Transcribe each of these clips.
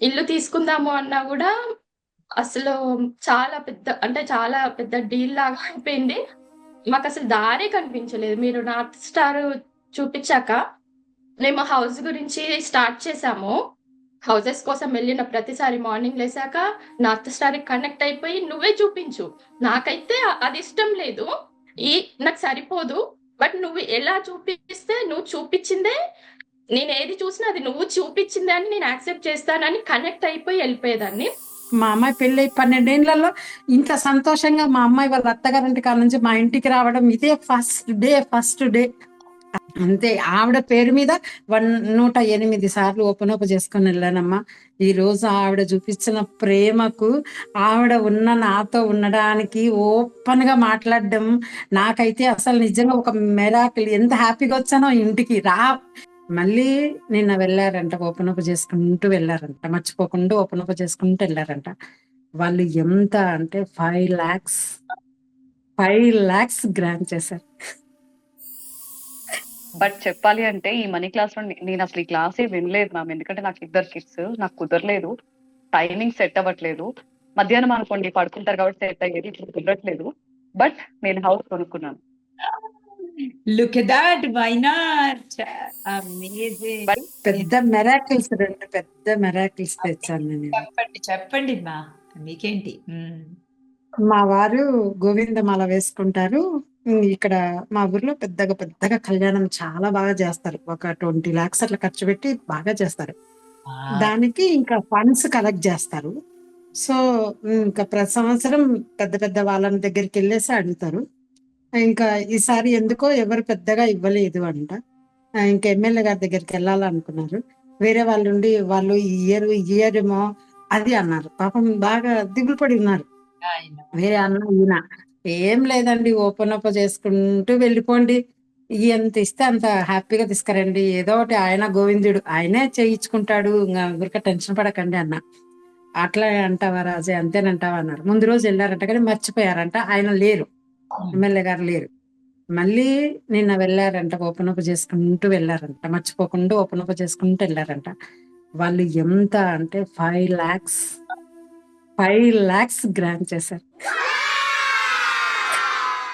ఇల్లు తీసుకుందాము అన్నా కూడా అసలు చాలా పెద్ద అంటే చాలా పెద్ద డీల్ లాగా అయిపోయింది. మాకు అసలు దారే కనిపించలేదు. మీరు నార్త్ స్టార్ చూపించాక మేము హౌస్ గురించి స్టార్ట్ చేసాము. హౌసెస్ కోసం వెళ్ళిన ప్రతిసారి మార్నింగ్ లేసాక నార్త్ స్టార్ కనెక్ట్ అయిపోయి నువ్వే చూపించు. నాకైతే అది ఇష్టం లేదు. ఈ నాకు సరిపోదు. బట్ నువ్వు ఎలా చూపిస్తే నువ్వు చూపించిందే నేను ఏది చూసినా అది నువ్వు చూపించింది అని నేను యాక్సెప్ట్ చేస్తానని కనెక్ట్ అయిపోయి వెళ్ళిపోయేదాన్ని. మా అమ్మాయి పెళ్ళి పన్నెండేళ్ళలో ఇంత సంతోషంగా మా అమ్మాయి వాళ్ళ అత్తగారింటి కాడ నుంచి మా ఇంటికి రావడం ఇదే ఫస్ట్ డే ఫస్ట్ డే. అంతే ఆవిడ పేరు మీద వన్ నూట ఎనిమిది సార్లు ఓపెన్ ఓపెన్ చేసుకొని వెళ్ళానమ్మా. ఈ రోజు ఆవిడ చూపించిన ప్రేమకు ఆవిడ ఉన్న నాతో ఉండడానికి ఓపెన్గా మాట్లాడడం నాకైతే అసలు నిజంగా ఒక మెరాకిల్. ఎంత హ్యాపీగా వచ్చానో ఇంటికి రా. మళ్ళీ నిన్న వెళ్ళారంట ఓపెన్ అప్ చేసుకుంటూ వెళ్ళారంట మర్చిపోకుండా ఓపెన్ అప్ చేసుకుంటూ వెళ్ళారంట. వాళ్ళు ఎంత అంటే five lakhs five lakhs grant చేశారు. బట్ చెప్పాలి అంటే ఈ మనీ క్లాస్లో నేను అసలు ఈ క్లాసే వినలేదు మ్యామ్. ఎందుకంటే నాకు ఇద్దరు కిడ్స్ నాకు కుదరలేదు. టైమింగ్ సెట్ అవ్వట్లేదు. మధ్యాహ్నం అనుకోండి పడుకుంటారు కాబట్టి సెట్ అయ్యేది ఇప్పుడు కుదరట్లేదు. బట్ నేను హౌస్ కొనుక్కున్నాను. Look at that. Why not? Amazing. పెద్ద మెరాకిల్స్ రెండు పెద్ద మెరాకిల్స్ తెచ్చాను నేను చెప్పండి చెప్పండి మా మీకేంటి. మా వారు గోవిందమాల వేసుకుంటారు ఇక్కడ మా ఊర్లో పెద్దగా పెద్దగా కళ్యాణం చాలా బాగా చేస్తారు ఒక ట్వంటీ లాక్స్ అట్లా ఖర్చు పెట్టి బాగా చేస్తారు. దానికి ఇంకా ఫండ్స్ కలెక్ట్ చేస్తారు సో ఇంకా ప్రతి సంవత్సరం పెద్ద పెద్ద వాళ్ళని దగ్గరికి వెళ్ళేసి అడుగుతారు ఇంకా ఈసారి ఎందుకో ఎవరు పెద్దగా ఇవ్వలేదు అంట. ఇంకా ఎమ్మెల్యే గారి దగ్గరికి వెళ్ళాలనుకున్నారు. వేరే వాళ్ళు ఉండి వాళ్ళు ఇయ్యరు ఇయర్ ఇయర్ ఏమో అది అన్నారు. పాపం బాగా దిగులు పడి ఉన్నారు. వేరే అన్న ఈయన ఏం లేదండి ఓపెన్ ఓపెన్ చేసుకుంటూ వెళ్ళిపోండి. ఎంత ఇస్తే అంత హ్యాపీగా తీసుకురండి. ఏదో ఒకటి ఆయన గోవిందుడు ఆయనే చేయించుకుంటాడు. ఇంకా ఊరికే టెన్షన్ పడకండి అన్న. అట్లా అంటావా రాజే అంతేనంటావా అన్నారు. ముందు రోజు వెళ్ళారంట కానీ మర్చిపోయారంట. ఆయన లేరు. ఎమ్మెల్యే గారు లేరు. మళ్ళీ నిన్న వెళ్ళారంట ఓపెన్ ఓపెన్ చేసుకుంటూ వెళ్ళారంట మర్చిపోకుండా ఓపెన్ ఓపెన్ చేసుకుంటూ వెళ్ళారంట. వాళ్ళు ఎంత అంటే five lakhs five lakhs grant చేశారు.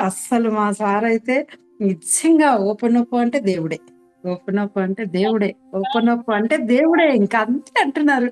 అస్సలు మా సార్ అయితే నిజంగా ఓపెన్ అప్ అంటే దేవుడే. ఓపెన్ అప్ అంటే దేవుడే. ఓపెన్ అప్ అంటే దేవుడే. ఇంకా అంతే అంటున్నారు.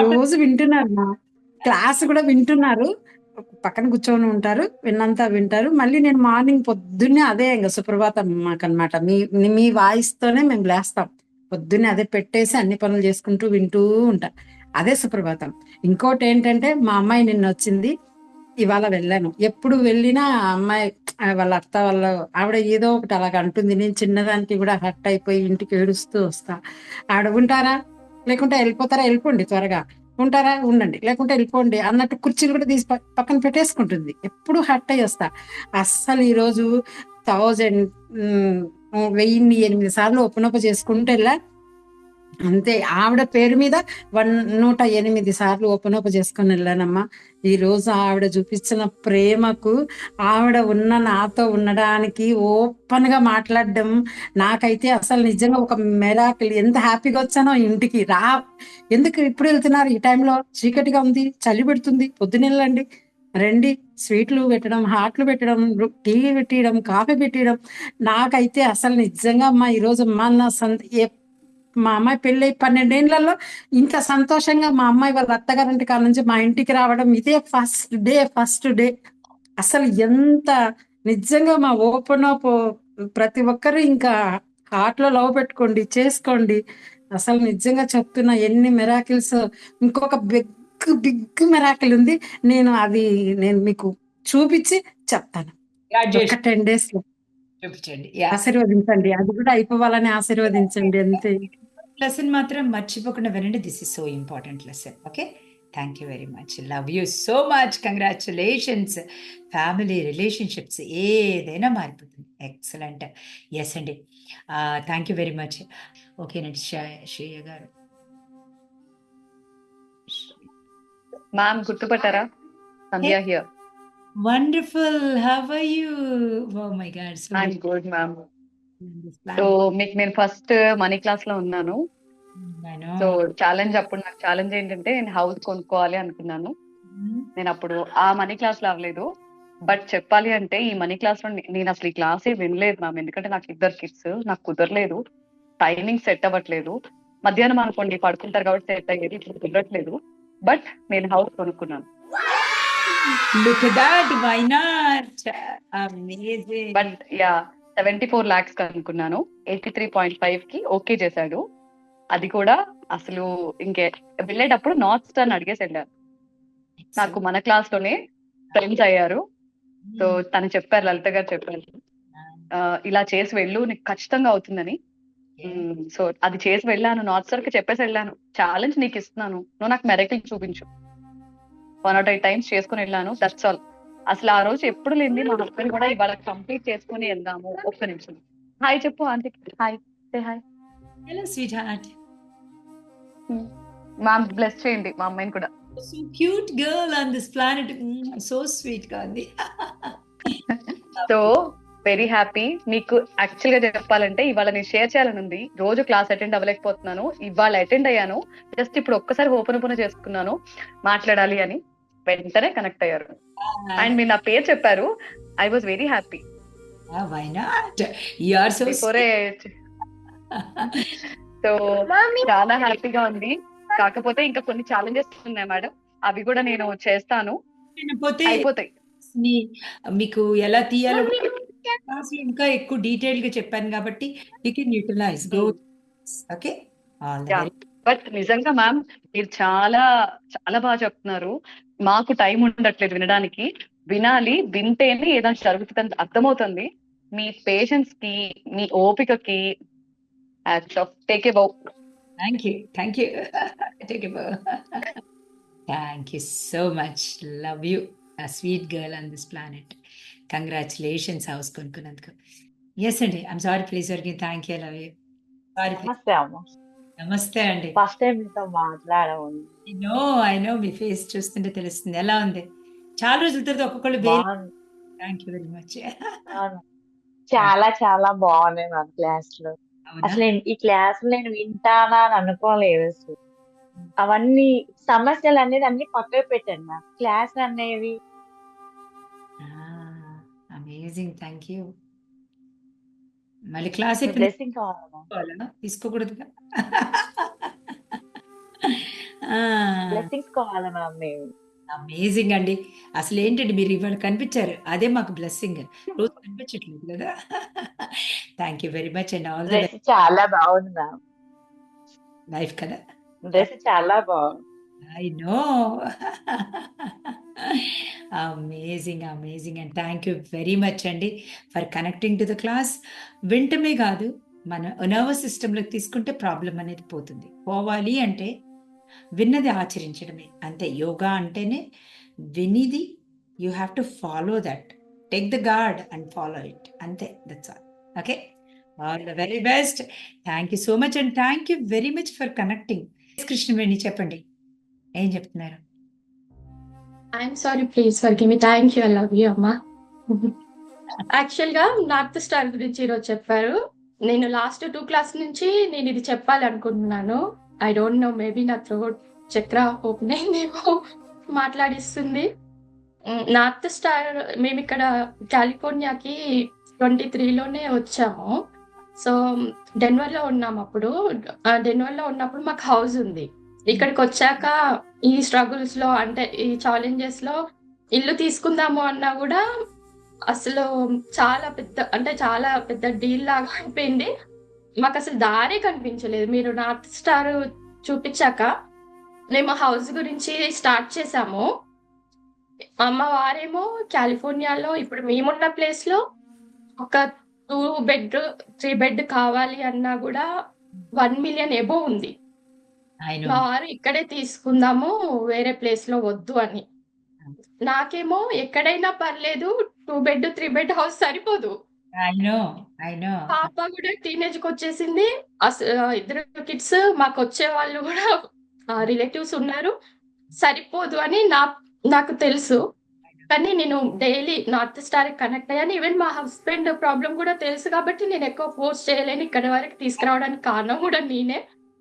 రోజు వింటున్నారు క్లాస్ కూడా వింటున్నారు. పక్కన కూర్చొని ఉంటారు విన్నంతా వింటారు. మళ్ళీ నేను మార్నింగ్ పొద్దున్నే అదే ఇంకా సుప్రభాతం మాకనమాట మీ మీ వాయిస్ తోనే మేము లేస్తాం. పొద్దున్నే అదే పెట్టేసి అన్ని పనులు చేసుకుంటూ వింటూ ఉంటా. అదే సుప్రభాతం. ఇంకోటి ఏంటంటే మా అమ్మాయి నిన్న వచ్చింది ఇవాళ వెళ్ళాను. ఎప్పుడు వెళ్ళినా అమ్మాయి వాళ్ళ అత్త వాళ్ళ ఆవిడ ఏదో ఒకటి అలాగ అంటుంది. నేను చిన్నదానికి కూడా హర్ట్ అయిపోయి ఇంటికి ఏడుస్తూ వస్తా. ఆవిడ ఉంటారా? లేకుంటే వెళ్ళిపోతారా? వెళ్ళిపోండి త్వరగా. ఉంటారా? ఉండండి. లేకుంటే వెళ్ళిపోండి అన్నట్టు కుర్చీలు కూడా తీసి పక్కన పెట్టేసుకుంటుంది. ఎప్పుడు హట్ అయ్యి వస్తా. అస్సలు ఈ రోజు థౌజండ్ వెయ్యిన్ని ఎనిమిది సార్లు ఒప్పనొప్ప చేసుకుంటే వెళ్ళా అంతే. ఆవిడ పేరు మీద వన్ నూట ఎనిమిది సార్లు ఓపెన్ ఓపెన్ చేసుకొని వెళ్ళానమ్మా. ఈ రోజు ఆవిడ చూపించిన ప్రేమకు ఆవిడ ఉన్న నాతో ఉండడానికి ఓపెన్గా మాట్లాడడం నాకైతే అసలు నిజంగా ఒక మెరాకిల్. ఎంత హ్యాపీగా వచ్చానో ఇంటికి. రా. ఎందుకు ఇప్పుడు వెళ్తున్నారు? ఈ టైంలో చీకటిగా ఉంది చలి పెడుతుంది పొద్దునెళ్ళండి రండి. స్వీట్లు పెట్టడం హాట్లు పెట్టడం టీ పెట్టడం కాఫీ పెట్టియడం నాకైతే అసలు నిజంగా అమ్మా ఈ రోజు నా సంత మా అమ్మాయి పెళ్ళి పన్నెండేళ్ళలో ఇంత సంతోషంగా మా అమ్మాయి వాళ్ళ అత్తగారింటి కాడ నుంచి మా ఇంటికి రావడం ఇదే ఫస్ట్ డే ఫస్ట్ డే. అసలు ఎంత నిజంగా మా ఓపెన్ అప్ ప్రతి ఒక్కరు ఇంకా హార్ట్లో లవ్ పెట్టుకోండి చేసుకోండి. అసలు నిజంగా చెప్తున్నా ఎన్ని మెరాకిల్స్ ఇంకొక బిగ్ బిగ్ మెరాకిల్ ఉంది. నేను అది నేను మీకు చూపించి చెప్తాను. ఒక టెన్ డేస్లో ఆశీర్వదించండి. అది కూడా అయిపోవాలని ఆశీర్వదించండి అంతే. లెసన్ మాత్రం మర్చిపోకుండా వినండి. This is so important lesson okay thank you very much love you so much congratulations family relationships ఏదైనా మారిపోతుంది. ఎక్సలెంట్ ఎస్ అండి. థ్యాంక్ యూ వెరీ మచ్ ఓకేనండి శ్రేయ గారు. Ma'am గుర్తుపట్టారా? Sandhya here wonderful how are you oh my God so good ma'am so మీకు నేను first money క్లాస్లో ఉన్నాను. So challenge అప్పుడు నాకు ఛాలెంజ్ ఏంటంటే నేను హౌస్ కొనుక్కోవాలి అనుకున్నాను. నేను అప్పుడు ఆ మనీ క్లాస్లో అవ్వలేదు బట్ చెప్పాలి అంటే ఈ మనీ క్లాస్లో నేను అసలు ఈ క్లాసే వినలేదు మ్యామ్ ఎందుకంటే నాకు ఇద్దరు కిడ్స్ నాకు కుదరలేదు టైమింగ్ సెట్ అవ్వట్లేదు మధ్యాహ్నం అనుకోండి పడుకుంటారు కాబట్టి సెట్ అయ్యేది ఇప్పుడు కుదరట్లేదు బట్ నేను హౌస్ కొనుక్కున్నాను Look at that. Why not? Amazing. But yeah seventy four lakhs కనుక్కున్నాను eighty three point ఫైవ్కి ఓకే చేశాడు. అది కూడా అసలు ఇంకే వెళ్ళేటప్పుడు నార్త్ స్టార్ అడిగేసి వెళ్ళాను నాకు మన క్లాస్లోనే ఫ్రెండ్స్ అయ్యారు. సో తను చెప్పారు లలిత గారు చెప్పారు. ఇలా చేసి వెళ్ళు నీకు ఖచ్చితంగా అవుతుందని. సో అది చేసి వెళ్ళాను. నార్త్ స్టార్కి చెప్పేసి వెళ్ళాను. ఛాలెంజ్ నీకు ఇస్తున్నాను. నువ్వు నాకు మెరకిల్ చూపించు. వన్ ఆర్ ఎయిట్ టైమ్స్ చేసుకుని వెళ్ళాను. దట్స్ ఆల్ అసలు ఆ రోజు ఎప్పుడు లేని మా హస్బెండ్ కూడా ఇవాళ కంప్లీట్ చేసుకుని వెళ్దాము. ఒక్క నిమిషం. హాయ్ చెప్పు ఆంటీకి hi say hi Hello, sweetheart. మా బ్లెస్ చేయండి మా అమ్మాయిని కూడా. Cute girl on this planet. Mm, so sweet, Gandhi. So very happy మీకు యాక్చువల్గా చెప్పాలంటే ఇవాళ నేను షేర్ చేయాలని ఉంది. రోజు క్లాస్ అటెండ్ అవ్వలేకపోతున్నాను. ఇవాళ అటెండ్ అయ్యాను. జస్ట్ ఇప్పుడు ఒక్కసారి ఓపెన్ ఓపెన్ చేసుకున్నాను. మాట్లాడాలి అని వెంటనే కనెక్ట్ అయ్యారు. అండ్ మీరు నా పేరు చెప్పారు. I was very happy Ah, why not? You are so before sweet. So చాలా హ్యాపీగా ఉంది. కాకపోతే ఇంకా కొన్ని ఛాలెంజెస్ ఉన్నాయి మేడం అవి కూడా నేను చేస్తాను. పోతే అయిపోతాయి. మీకు ఎలా తీయాలో ఇంకా ఎక్కువ డీటెయిల్గా చెప్పాను కాబట్టి you can utilize go okay. But నిజంగా మ్యామ్ మీరు చాలా చాలా బాగా చెప్తున్నారు. మాకు టైం ఉండట్లేదు వినడానికి. వినాలి వింటేనే ఏదైనా జరుగుతుంది అర్థమవుతుంది. మీ పేషెన్స్కి మీ ఓపికకి take a bow thank you thank you take thank you so much love you a sweet girl on this planet congratulations house కొనుక్కున్నందుకు. Yes అండి I'm sorry please working thank you love you sorry నమస్తే అండి. First time మీతో మాట్లాడము. No I know మీ face చూస్తుంటే తెలుస్తుంది. ఎలా ఉంది? చాలా రోజుల తర్వాత ఒక్కొక్కళ్ళు థ్యాంక్ యూ వెరీ మచ్. చాలా చాలా బాగున్నాయి మా క్లాస్లో అసలు ఈ క్లాస్ నేను వింటానా అని అనుకోలేదు అసలు. అవన్నీ సమస్యలు అనేది అన్ని పక్కకు పెట్టండి నా క్లాస్ అనేవి. అమేజింగ్ థ్యాంక్ యూ మళ్ళీ క్లాస్ బ్లెస్సింగ్ కావాలమ్మా తీసుకోవాలా తీసుకోకూడదుగా? బ్లెస్సింగ్స్ కావాలి మ్యామ్ మేము అమేజింగ్ అండి. అసలు ఏంటండి మీరు ఇవాళ కనిపించారు? అదే మాకు బ్లెస్సింగ్ రోజు కనిపించట్లేదు కదా? Thank you very much and all dress చాలా బాగుంది మ్యామ్ లైఫ్ కదా? డ్రెస్ చాలా బాగుంది. I know amazing amazing and thank you very much అండి for connecting to the class వింటమే కాదు మన నర్వస్ సిస్టంలోకి తీసుకుంటే ప్రాబ్లం అనేది పోతుంది. పోవాలి అంటే విన్నది ఆచరించడమే. అంతే యోగా అంటేనే వినిది you have to follow that take the god and follow it అంతే that's all okay all the very best thank you so much and thank you very much for connecting Krishnaveni చెప్పండి. ఏం చెప్తున్నారు? I'm sorry please forgive me thank you I love you అమ్మా. యాక్చువల్గా north star గురించి ఈరోజు చెప్పారు. నేను last two class నుంచి నేను ఇది చెప్పాలనుకుంటున్నాను. ఐ డోంట్ నో మేబీ నా థ్రోట్ చక్ర ఓపెన్ అయిందేమో మాట్లాడిస్తుంది. Mm, నార్త్ స్టార్ మేము ఇక్కడ కాలిఫోర్నియాకి ట్వంటీ త్రీలోనే వచ్చాము. సో డెన్వర్లో ఉన్నాము ఉన్నాం అప్పుడు. Uh, డెన్వర్లో ఉన్నప్పుడు మాకు హౌస్ ఉంది. ఇక్కడికి వచ్చాక ఈ స్ట్రగుల్స్లో అంటే ఈ ఛాలెంజెస్లో ఇల్లు తీసుకుందాము అన్నా కూడా అసలు చాలా పెద్ద అంటే చాలా పెద్ద డీల్ లాగా అయిపోయింది. మాకు అసలు దారే కనిపించలేదు. మీరు నార్త్ స్టార్ చూపించాక మేము హౌస్ గురించి స్టార్ట్ చేసాము అమ్మ వారేమో కాలిఫోర్నియాలో ఇప్పుడు మేమున్న ప్లేస్లో ఒక టూ బెడ్ త్రీ బెడ్ కావాలి అన్నా కూడా వన్ మిలియన్ ఎబో ఉంది. ఆయన మా వారు ఇక్కడే తీసుకుందాము వేరే ప్లేస్లో వద్దు అని. నాకేమో ఎక్కడైనా పర్లేదు two bed three bed house సరిపోదు. పాప కూడా టీనేజ్కి వచ్చేసింది ఇద్దరు కిడ్స్ మాకు వచ్చే వాళ్ళు కూడా రిలేటివ్స్ ఉన్నారు. సరిపోదు అని నా నాకు తెలుసు. కానీ నేను డైలీ నార్త్ స్టార్ కనెక్ట్ అయ్యాను. ఈవెన్ మా హస్బెండ్ ప్రాబ్లం కూడా తెలుసు కాబట్టి నేను ఎక్కువ ఫోర్స్ చేయలేను. ఇక్కడ వరకు తీసుకురావడానికి కారణం కూడా నేనే.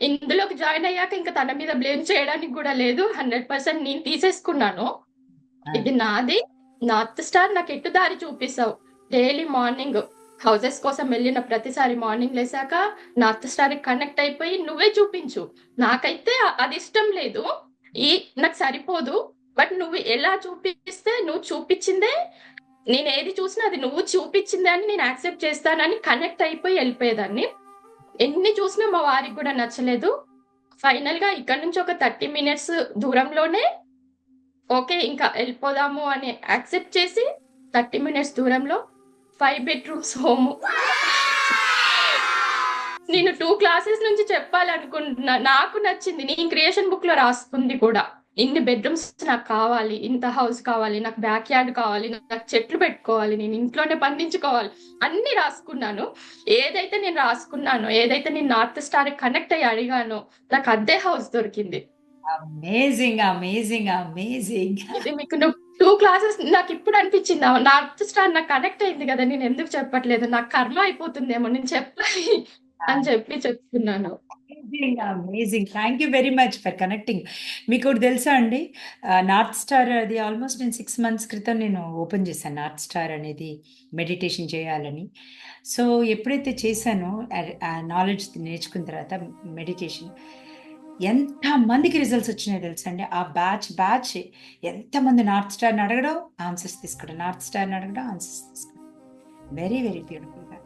ఇందులోకి జాయిన్ అయ్యాక ఇంకా తన మీద బ్లేమ్ చేయడానికి కూడా లేదు. హండ్రెడ్ పర్సెంట్ నేను తీసేసుకున్నాను. ఇది నాది. నార్త్ స్టార్ నాకు ఎటు దారి చూపిస్తావు? డైలీ మార్నింగ్ హౌసెస్ కోసం వెళ్ళిన ప్రతిసారి మార్నింగ్ లేసాక నార్త్ స్టార్ కనెక్ట్ అయిపోయి నువ్వే చూపించు. నాకైతే అది ఇష్టం లేదు. ఈ నాకు సరిపోదు. బట్ నువ్వు ఎలా చూపిస్తే నువ్వు చూపించిందే నేను ఏది చూసినా అది నువ్వు చూపించిందే అని నేను యాక్సెప్ట్ చేస్తానని కనెక్ట్ అయిపోయి వెళ్ళిపోయేదాన్ని. ఎన్ని చూసినా మా వారికి కూడా నచ్చలేదు. ఫైనల్గా ఇక్కడ నుంచి ఒక థర్టీ మినిట్స్ దూరంలోనే ఓకే ఇంకా వెళ్ళిపోదాము అని యాక్సెప్ట్ చేసి థర్టీ మినిట్స్ దూరంలో ఫైవ్ బెడ్రూమ్స్ హోము. నేను టూ క్లాసెస్ నుంచి చెప్పాలనుకుంటున్నా నాకు నచ్చింది. నేను క్రియేషన్ బుక్లో రాస్తుంది కూడా. ఇన్ని బెడ్రూమ్స్ నాకు కావాలి ఇంత హౌస్ కావాలి నాకు బ్యాక్ యార్డ్ కావాలి నాకు చెట్లు పెట్టుకోవాలి నేను ఇంట్లోనే పండించుకోవాలి అన్ని రాసుకున్నాను. ఏదైతే నేను రాసుకున్నానో ఏదైతే నేను నార్త్ స్టార్ కనెక్ట్ అయ్యి అడిగానో నాకు అద్దె హౌస్ దొరికింది. అమేజింగ్ అమేజింగ్ అమేజింగ్ ఇది మీకు టూ క్లాసెస్ నాకు ఇప్పుడు అనిపించింది? నార్త్ స్టార్ నాకు కనెక్ట్ అయింది కదా నేను ఎందుకు చెప్పట్లేదు? నాకు కర్మ అయిపోతుందేమో నేను చెప్పాలి. అని చెప్పి చెప్తున్నాను. Amazing amazing thank you very much for connecting మీకు ఒకటి తెలుసా అండి? నార్త్ స్టార్ అది ఆల్మోస్ట్ నేను సిక్స్ మంత్స్ క్రితం నేను ఓపెన్ చేశాను నార్త్ స్టార్ అనేది మెడిటేషన్ చేయాలని. సో ఎప్పుడైతే చేశానో నాలెడ్జ్ నేర్చుకున్న తర్వాత మెడిటేషన్ ఎంత మందికి రిజల్ట్స్ వచ్చినాయో తెలుసా అండి? ఆ బ్యాచ్ బ్యాచ్ ఎంతమంది నార్త్ స్టార్ని అడగడం? ఆన్సర్స్ తీసుకోవడం నార్త్ స్టార్ని అడగడం ఆన్సర్స్ తీసుకోవడం వెరీ వెరీ బ్యూటిఫుల్గా